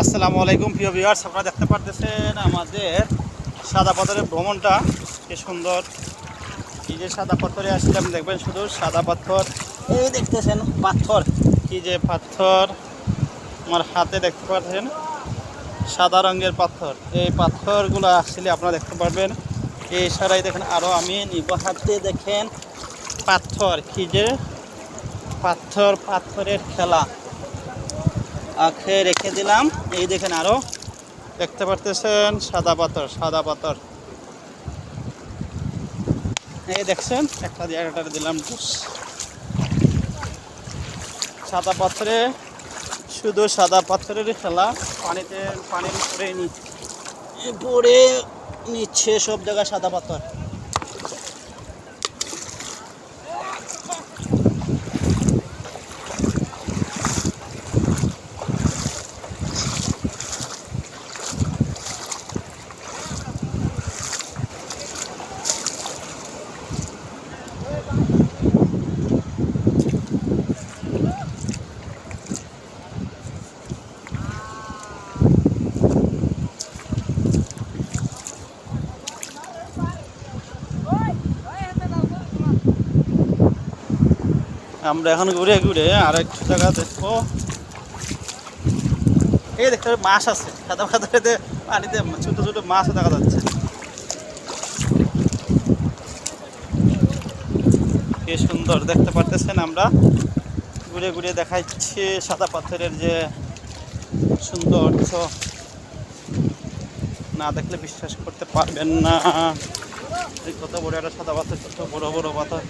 আসসালামু আলাইকুম, প্রিয় ভিউয়ার্স আপনারা দেখতে পারতেছেন আমাদের সাদা পাথরের ভ্রমণটা। কি সুন্দর। এই যে সাদা পাথরে আসলে আসলাম, দেখবেন শুধু সাদা পাথর। এই দেখতেছেন পাথর। কি যে পাথর। আমার হাতে দেখতে পাচ্ছেন সাদা রঙের পাথর। এই পাথরগুলো আসলে আপনারা দেখতে পারবেন। এই সারাই দেখেন আরও আমি নিব হাতে দেখেন পাথর। কি যে পাথর, পাথরের খেলা। আখে রেখে দিলাম। এই দেখেন আরও। দেখতে পারতেছেন, সাদা পাথর সাদা পাথর। এই দেখছেন, একটা একটা দিলাম জুস। সাদা পাথরে, শুধু সাদা পাথরের খেলা, পানিতে, পানির উপরে নিচ্ছে সব জায়গায় সাদা পাথর। আমরা এখন ঘুরে ঘুরে আর একটু জায়গা দেখব। এই দেখতে পাচ্ছি মাছ আছে। খাতা খাতাতে পানিতে ছোট ছোট মাছও দেখা যাচ্ছে। কি সুন্দর দেখতে পারতেছেন আমরা। ঘুরে ঘুরে দেখাচ্ছি সাদা পাথরের যে সৌন্দর্য। না দেখলে বিশ্বাস করতে পারবেন না। কত বড় একটা সাদা পাথর, কত বড় বড় পাথর।